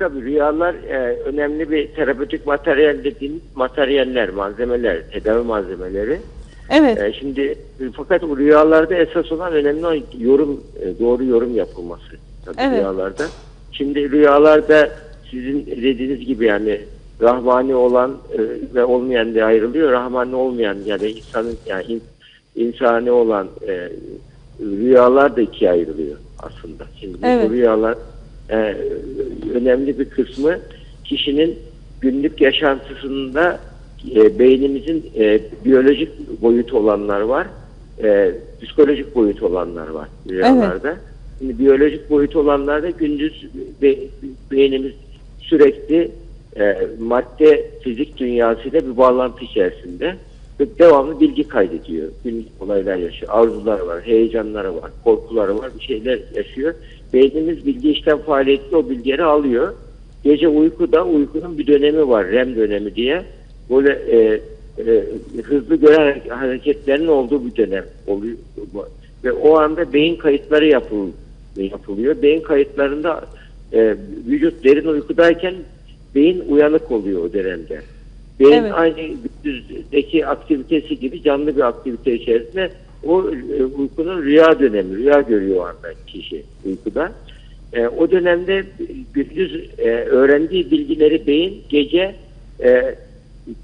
tabii rüyalar e, önemli bir terapötik materyal dediğimiz materyaller, malzemeler, tedavi malzemeleri. Evet. E, şimdi fakat bu rüyalarda esas olan önemli olan yorum, e, doğru yorum yapılması. Tabii Evet. rüyalarda. Şimdi rüyalarda sizin dediğiniz gibi yani rahmani olan e, ve olmayan diye ayrılıyor. Rahmani olmayan yani insanın yani in- insani olan e, rüyalar da ikiye ayrılıyor aslında. Şimdi bu Evet. rüyalar e, önemli bir kısmı kişinin günlük yaşantısında e, beynimizin e, biyolojik boyutu olanlar var, e, psikolojik boyut olanlar var rüyalarda. Şimdi biyolojik boyut olanlarda gündüz be- beynimiz sürekli e, madde fizik dünyasıyla bir bağlantı içerisinde ve devamlı bilgi kaydediyor. Günlük olaylar yaşıyor. Arzular var, heyecanları var, korkuları var, bir şeyler yaşıyor. Beynimiz bilgi işlem faaliyetiyle o bilgileri alıyor. Gece uykuda uykunun bir dönemi var, REM dönemi diye. Böyle e, e, hızlı gören hareketlerin olduğu bir dönem oluyor. Ve o anda beyin kayıtları yapıl, yapılıyor. Beyin kayıtlarında e, vücut derin uykudayken beyin uyanık oluyor o dönemde. Beyin Evet. aynı gündüzdeki aktivitesi gibi canlı bir aktivite içerisinde o e, uykunun rüya dönemi, rüya görüyor anda kişi uykuda. E, o dönemde gündüz e, öğrendiği bilgileri beyin gece e,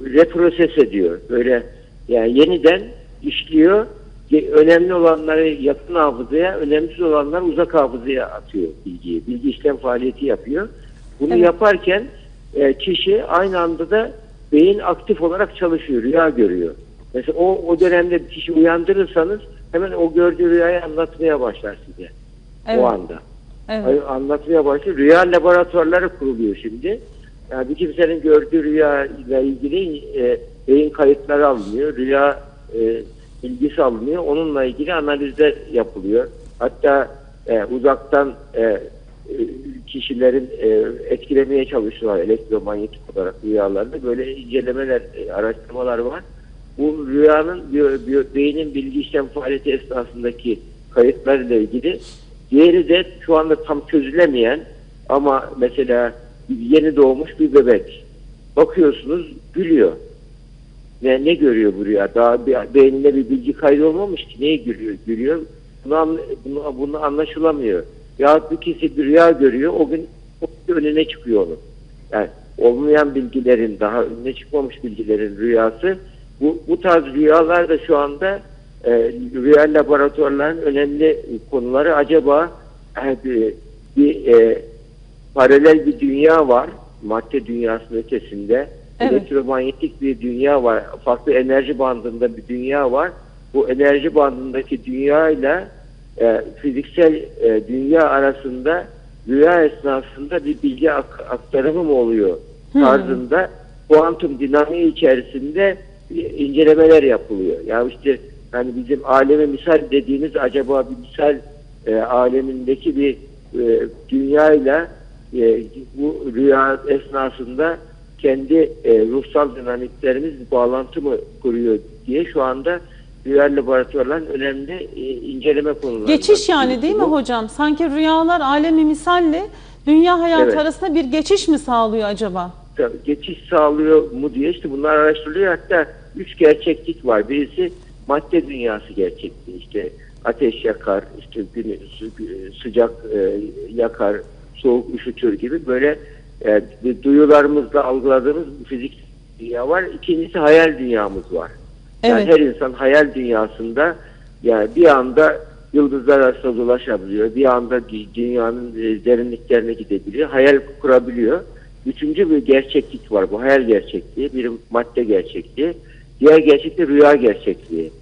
reproses ediyor. Böyle yani yeniden işliyor. Önemli olanları yakın hafızaya, önemsiz olanları uzak hafızaya atıyor bilgiyi. Bilgi işlem faaliyeti yapıyor. Bunu Evet. yaparken e, kişi aynı anda da beyin aktif olarak çalışıyor, rüya görüyor. Mesela o, o dönemde bir kişi uyandırırsanız hemen o gördüğü rüyayı anlatmaya başlar size. Evet. O anda. Evet. Ay- anlatmaya başlıyor. Rüya laboratuvarları kuruluyor şimdi. Yani bir kimsenin gördüğü rüya ile ilgili e, beyin kayıtları alınıyor. Rüya e, bilgisi alınıyor. Onunla ilgili analizler yapılıyor. Hatta e, uzaktan e, e, kişilerin e, etkilemeye çalışıyorlar elektromanyetik olarak rüyalarını. Böyle incelemeler, e, araştırmalar var. Bu rüyanın beynin bilgi işlem faaliyeti esnasındaki kayıtlarıyla ilgili Diğeri de şu anda tam çözülemeyen ama mesela yeni doğmuş bir bebek. Bakıyorsunuz gülüyor. Ne, ne görüyor bu rüya? Daha bir, beyninde bir bilgi kaydı olmamış ki. Neyi gülüyor? Gülüyor. Bunu, bunu, bunu anlaşılamıyor. Ya bir kişi bir rüya görüyor. O gün önüne çıkıyor onun. Yani olmayan bilgilerin, daha önüne çıkmamış bilgilerin rüyası. Bu, bu tarz rüyalar da şu anda e, rüya laboratuvarlarının önemli konuları. Acaba e, bir, bir e, paralel bir dünya var. Madde dünyasının ötesinde. Evet. Elektromanyetik bir dünya var. Farklı enerji bandında bir dünya var. Bu enerji bandındaki dünya ile e, fiziksel e, dünya arasında rüya esnasında bir bilgi ak- aktarımı mı oluyor tarzında kuantum dinamiği içerisinde incelemeler yapılıyor. Ya işte hani bizim aleme misal dediğimiz acaba bir misal e, alemindeki bir e, dünyayla e, bu rüya esnasında kendi e, ruhsal dinamiklerimiz bağlantı mı kuruyor diye şu anda rüya laboratuvarların önemli e, inceleme konuları. Geçiş yani değil mi hocam? Sanki rüyalar alemi misalle dünya hayatı Evet. arasında bir geçiş mi sağlıyor acaba? Geçiş sağlıyor mu diye işte bunlar araştırılıyor. Hatta üç gerçeklik var. Birisi madde dünyası gerçekliği. İşte ateş yakar, işte gün, sı- sıcak e, yakar, soğuk üşütür gibi böyle e, duyularımızla algıladığımız bir fizik dünya var. İkincisi hayal dünyamız var. Yani Evet. her insan hayal dünyasında yani bir anda yıldızlar arasında dolaşabiliyor. Bir anda dü- dünyanın e, derinliklerine gidebiliyor. Hayal kurabiliyor. Üçüncü bir gerçeklik var. Bu hayal gerçekliği. Bir madde gerçekliği. Diğer gerçeklik rüya gerçekliği.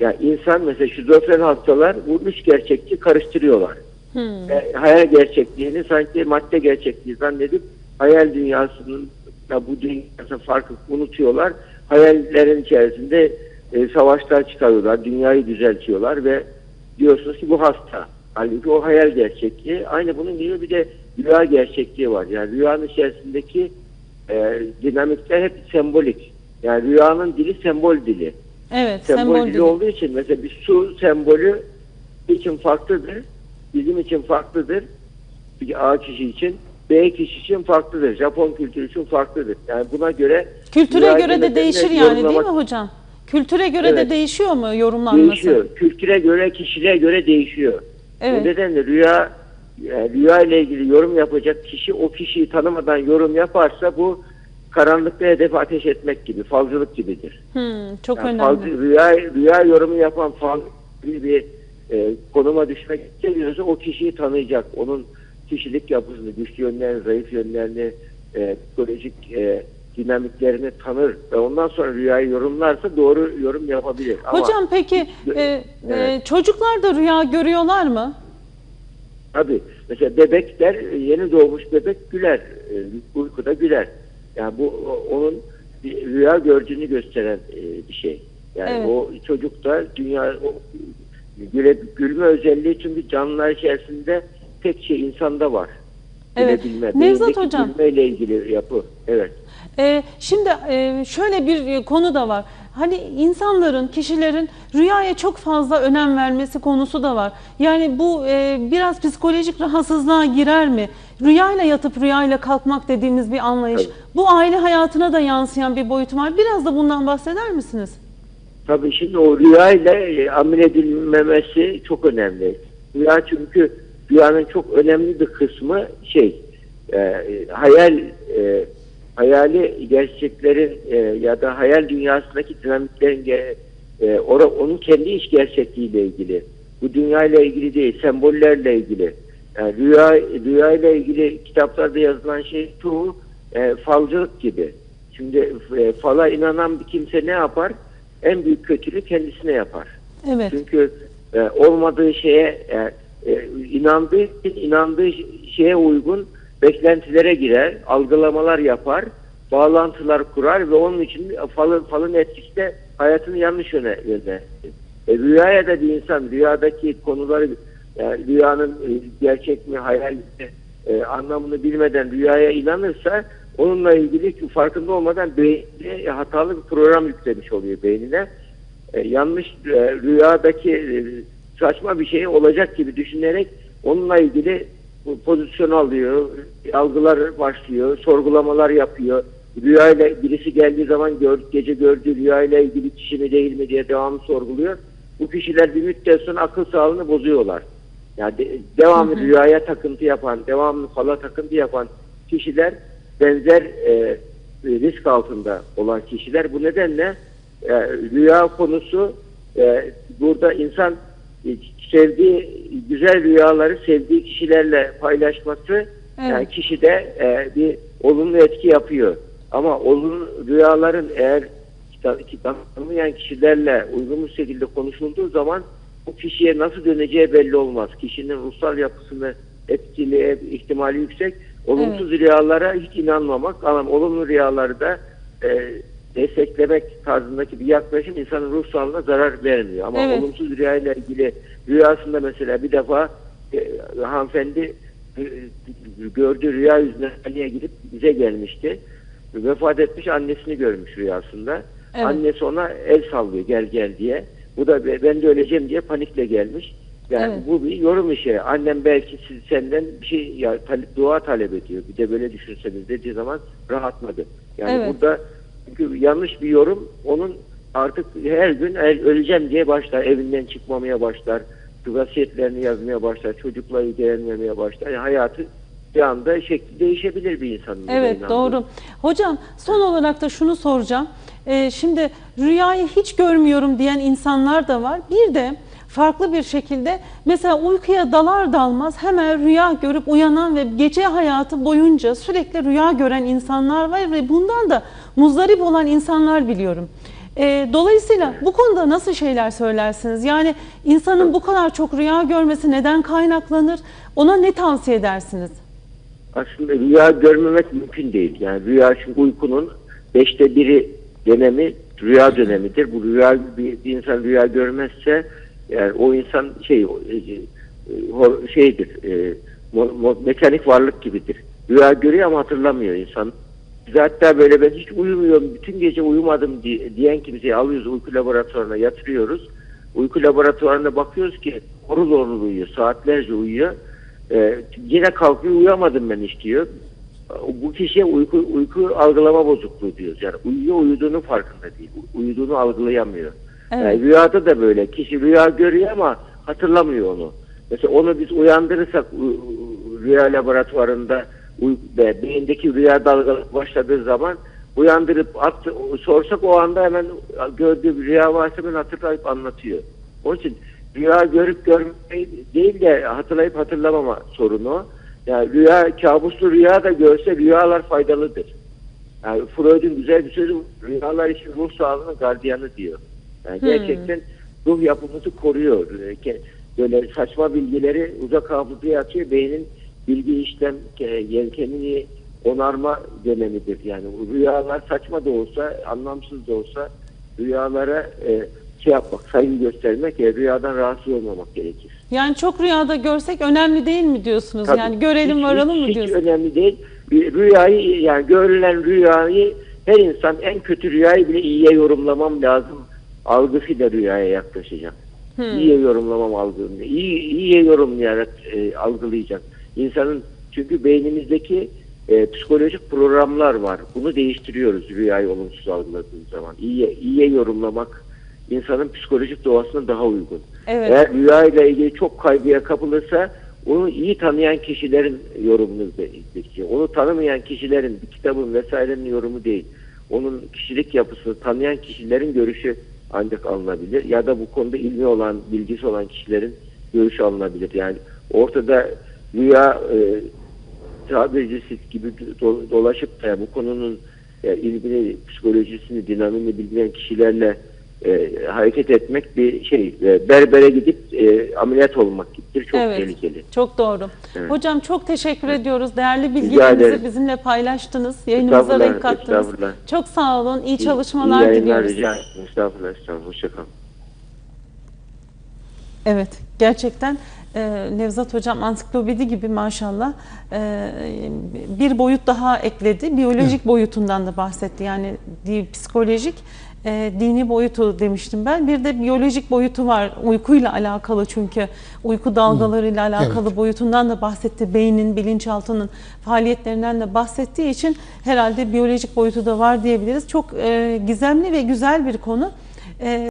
Yani insan mesela şizofren hastalar bu üç gerçekliği karıştırıyorlar. Hmm. E, hayal gerçekliğini sanki madde gerçekliği zannedip hayal dünyasının da bu dünyasının farkı unutuyorlar. Hayallerin içerisinde e, savaşlar çıkarıyorlar, dünyayı düzeltiyorlar ve diyorsunuz ki bu hasta. Halbuki o hayal gerçekliği. Aynı bunun gibi bir de rüya gerçekliği var. Yani rüyanın içerisindeki e, dinamikler hep sembolik. Yani rüyanın dili sembol dili Evet, sembol, sembol dili dili. olduğu için mesela bir su sembolü için farklıdır. Bizim için farklıdır. Bir ağaç işi için B kişi için farklıdır. Japon kültürü için farklıdır. Yani buna göre Kültüre göre de değişir yani değil mi hocam? Kültüre göre de Evet. değişiyor mu yorumlanması? Değişiyor. Kültüre göre, kişiliğe göre değişiyor. Evet. O nedenle rüya yani rüya ile ilgili yorum yapacak kişi o kişiyi tanımadan yorum yaparsa bu karanlıkta hedef ateş etmek gibi, falcılık gibidir. Hmm, çok Yani önemli. falcı- rüya, rüya yorumu yapan fal gibi bir e, konuma düşmek istemiyorsa o kişiyi tanıyacak. Onun kişilik yapısını, güçlü yönlerini, zayıf yönlerini, e, psikolojik e, dinamiklerini tanır ve ondan sonra rüyayı yorumlarsa doğru yorum yapabilir. Ama Hocam peki e, e, çocuklar da rüya görüyorlar mı? Tabii. Mesela bebekler, yeni doğmuş bebek güler. E, uykuda güler. Yani bu onun bir rüya gördüğünü gösteren e, bir şey. Yani Evet. o çocukta dünya o, güle, gülme özelliği çünkü canlılar içerisinde tek şey insanda var. Evet. Gülebilme. Nevzat hocam. Gülmeyle ilgili yapı. Evet. E, şimdi e, şöyle bir konu da var. Hani insanların, kişilerin rüyaya çok fazla önem vermesi konusu da var. Yani bu e, biraz psikolojik rahatsızlığa girer mi? Rüyayla yatıp rüyayla kalkmak dediğimiz bir anlayış. Tabii. Bu aile hayatına da yansıyan bir boyut var. Biraz da bundan bahseder misiniz? Tabii şimdi o rüya ile e, amel edilmemesi çok önemli. Rüya çünkü rüyanın çok önemli bir kısmı şey e, hayal e, hayali gerçeklerin e, ya da hayal dünyasındaki dinamiklerin e, ora- onun kendi iç gerçekliğiyle ilgili. Bu dünya ile ilgili değil, sembollerle ilgili. Yani rüya rüya ile ilgili kitaplarda yazılan şey çoğu e, falcılık gibi. Şimdi e, fala inanan bir kimse ne yapar? En büyük kötülüğü kendisine yapar. Evet. Çünkü e, olmadığı şeye e, e, inandığı için inandığı şeye uygun beklentilere girer, algılamalar yapar, bağlantılar kurar ve onun için falın, falın etkisi de hayatını yanlış yöne yönlendirir. E, rüyaya da bir insan rüyadaki konuları yani rüyanın e, gerçek mi hayal mi e, anlamını bilmeden rüyaya inanırsa onunla ilgili farkında olmadan beynine hatalı bir program yüklemiş oluyor beynine. E, yanlış e, rüyadaki e, saçma bir şey olacak gibi düşünerek onunla ilgili pozisyon alıyor, algılar başlıyor, sorgulamalar yapıyor. Rüyayla birisi geldiği zaman gör, gece gördüğü rüyayla ilgili kişi mi değil mi diye devamlı sorguluyor. Bu kişiler bir müddet sonra akıl sağlığını bozuyorlar. Yani de- devamlı rüyaya takıntı yapan, devamlı fala takıntı yapan kişiler benzer e, risk altında olan kişiler. Bu nedenle e, rüya konusu e, burada insan sevdiği güzel rüyaları sevdiği kişilerle paylaşması yani kişide e, bir olumlu etki yapıyor. Ama olumlu rüyaların eğer kitap, kitap tanımayan kişilerle uygun bir şekilde konuşulduğu zaman bu kişiye nasıl döneceği belli olmaz. Kişinin ruhsal yapısını etkileye ihtimali yüksek. Olumsuz rüyalara hiç inanmamak ama olumlu rüyaları da e, desteklemek tarzındaki bir yaklaşım insanın ruh sağlığına zarar vermiyor. Ama Evet. olumsuz rüyayla ilgili rüyasında mesela bir defa e, hanımefendi e, gördüğü rüya yüzünden hastaneye gidip bize gelmişti. Vefat etmiş annesini görmüş rüyasında. Evet. Annesi ona el sallıyor gel gel diye. Bu da "Be- ben de öleceğim diye panikle gelmiş. Yani Evet. bu bir yorum işi. Annem belki siz, senden bir şey ya, talep, dua talep ediyor. Bir de böyle düşünseniz dediği zaman rahatladı. Yani Evet. burada çünkü yanlış bir yorum onun artık her gün "El- öleceğim diye başlar. Evinden çıkmamaya başlar. Vasiyetlerini yazmaya başlar. Çocukla ilgilenmemeye başlar. Yani hayatı bir anda şekli değişebilir bir insanın. Evet doğru. Hocam son olarak da şunu soracağım. Ee, şimdi rüyayı hiç görmüyorum diyen insanlar da var. Bir de farklı bir şekilde mesela uykuya dalar dalmaz hemen rüya görüp uyanan ve gece hayatı boyunca sürekli rüya gören insanlar var ve bundan da muzdarip olan insanlar biliyorum. Ee, dolayısıyla bu konuda nasıl şeyler söylersiniz? Yani insanın bu kadar çok rüya görmesi neden kaynaklanır? Ona ne tavsiye edersiniz? aslında rüya görmemek mümkün değil. Yani rüya çünkü uykunun beşte biri dönemi rüya dönemidir. Bu rüya bir, bir insan rüya görmezse yani o insan şey e, e, şeydir e, mekanik varlık gibidir. Rüya görüyor ama hatırlamıyor insan. Biz hatta böyle ben hiç uyumuyorum, bütün gece uyumadım di- diyen kimseyi alıyoruz uyku laboratuvarına yatırıyoruz. Uyku laboratuvarına bakıyoruz ki horul horul uyuyor, saatlerce uyuyor. E, yine kalkıyor uyuyamadım ben hiç diyor. Bu kişiye uyku, uyku algılama bozukluğu diyoruz. Yani uyuyor uyuduğunun farkında değil. Uyuduğunu algılayamıyor. Evet. Yani rüyada da böyle. Kişi rüya görüyor ama hatırlamıyor onu. Mesela onu biz uyandırırsak rüya laboratuvarında be- beyindeki rüya dalgaları başladığı zaman uyandırıp at, sorsak o anda hemen gördüğü bir rüya varsa hemen hatırlayıp anlatıyor. Onun için rüya görüp görmeyi değil de hatırlayıp hatırlamama sorunu. Yani rüya, kabuslu rüya da görse rüyalar faydalıdır. Yani Freud'un güzel bir sözü rüyalar için ruh sağlığının gardiyanı diyor. Yani Hmm. gerçekten ruh yapımızı koruyor. Ee, Böyle saçma bilgileri uzak hafızaya atıyor. Beynin bilgi işlem ke- yelkenini onarma dönemidir. Yani rüyalar saçma da olsa, anlamsız da olsa rüyalara e, şey yapmak, saygı göstermek, e, rüyadan rahatsız olmamak gerekir. Yani çok rüyada görsek önemli değil mi diyorsunuz? Tabii. Yani görelim Hiç- varalım hiç- mı hiç diyorsunuz? önemli değil. Bir Rüyayı yani görülen rüyayı her insan en kötü rüyayı bile iyiye yorumlamam lazım. Algısıyla rüyaya yaklaşacak. Hmm. İyiye yorumlamam algını. İyi, iyiye yorumlayarak e, algılayacak. İnsanın çünkü beynimizdeki e, psikolojik programlar var. Bunu değiştiriyoruz rüyayı olumsuz algıladığımız zaman. İyiye, iyiye yorumlamak insanın psikolojik doğasına daha uygun. Evet. Eğer rüyayla ilgili çok kaygıya kapılırsa onu iyi tanıyan kişilerin yorumunu bekliyor. Onu tanımayan kişilerin, bir kitabın vesairenin yorumu değil. Onun kişilik yapısını tanıyan kişilerin görüşü ancak alınabilir. Ya da bu konuda ilmi olan, bilgisi olan kişilerin görüşü alınabilir. Yani ortada rüya e, tabircisi gibi do- dolaşıp da bu konunun e, ilgili psikolojisini, dinamini bilmeyen kişilerle e, hareket etmek bir şey. E, berbere gidip e, ameliyat olmak gibidir. Çok evet. tehlikeli. Çok doğru. Evet. Hocam çok teşekkür ediyoruz. Değerli bilgilerinizi bizimle paylaştınız. Yayınımıza renk kattınız. Çok sağ olun. İyi İyi çalışmalar yayınlar diliyoruz. rica ederim. Estağfurullah, estağfurullah. Hoşçakalın. Evet, gerçekten e, Nevzat Hocam ansiklopedi gibi maşallah e, bir boyut daha ekledi. Biyolojik boyutundan da bahsetti. Yani psikolojik, e, dini boyutu demiştim ben. Bir de biyolojik boyutu var. Uykuyla alakalı çünkü uyku dalgalarıyla alakalı boyutundan da bahsetti. Beynin, bilinçaltının faaliyetlerinden de bahsettiği için herhalde biyolojik boyutu da var diyebiliriz. Çok e, gizemli ve güzel bir konu. E,